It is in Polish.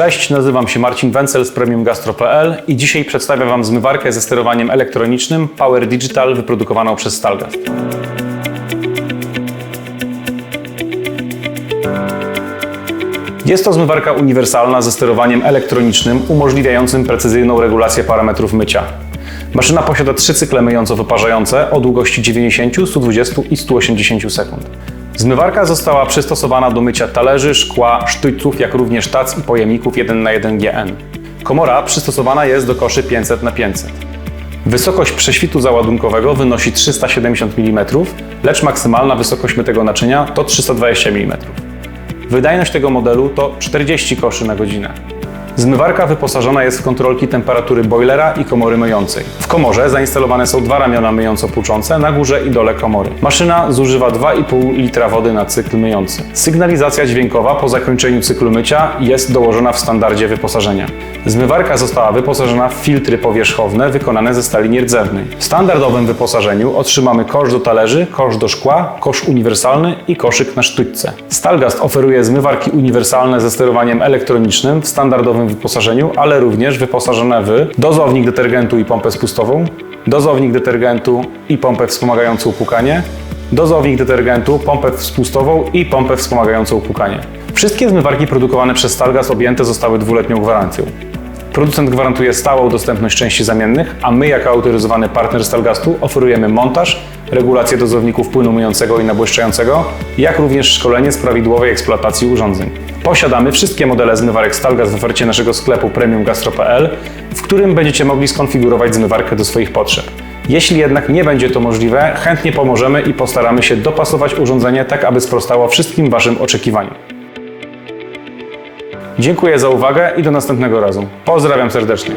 Cześć, nazywam się Marcin Wencel z Premium Gastro.pl i dzisiaj przedstawiam Wam zmywarkę ze sterowaniem elektronicznym Power Digital wyprodukowaną przez Stalgast. Jest to zmywarka uniwersalna ze sterowaniem elektronicznym umożliwiającym precyzyjną regulację parametrów mycia. Maszyna posiada trzy cykle myjąco-wyparzające o długości 90, 120 i 180 sekund. Zmywarka została przystosowana do mycia talerzy, szkła, sztućców, jak również tac i pojemników 1 na 1 GN. Komora przystosowana jest do koszy 500 na 500. Wysokość prześwitu załadunkowego wynosi 370 mm, lecz maksymalna wysokość mytego naczynia to 320 mm. Wydajność tego modelu to 40 koszy na godzinę. Zmywarka wyposażona jest w kontrolki temperatury boilera i komory myjącej. W komorze zainstalowane są dwa ramiona myjąco-płuczące na górze i dole komory. Maszyna zużywa 2,5 litra wody na cykl myjący. Sygnalizacja dźwiękowa po zakończeniu cyklu mycia jest dołożona w standardzie wyposażenia. Zmywarka została wyposażona w filtry powierzchowne wykonane ze stali nierdzewnej. W standardowym wyposażeniu otrzymamy kosz do talerzy, kosz do szkła, kosz uniwersalny i koszyk na sztućce. Stalgast oferuje zmywarki uniwersalne ze sterowaniem elektronicznym w standardowym wyposażeniu, ale również wyposażone w dozownik detergentu i pompę spustową, dozownik detergentu i pompę wspomagającą płukanie, dozownik detergentu, pompę spustową i pompę wspomagającą płukanie. Wszystkie zmywarki produkowane przez Stalgast objęte zostały dwuletnią gwarancją. Producent gwarantuje stałą dostępność części zamiennych, a my jako autoryzowany partner Stalgastu oferujemy montaż, regulację dozowników płynu myjącego i nabłyszczającego, jak również szkolenie z prawidłowej eksploatacji urządzeń. Posiadamy wszystkie modele zmywarek Stalgast w ofercie naszego sklepu premiumgastro.pl, w którym będziecie mogli skonfigurować zmywarkę do swoich potrzeb. Jeśli jednak nie będzie to możliwe, chętnie pomożemy i postaramy się dopasować urządzenie tak, aby sprostało wszystkim Waszym oczekiwaniom. Dziękuję za uwagę i do następnego razu. Pozdrawiam serdecznie.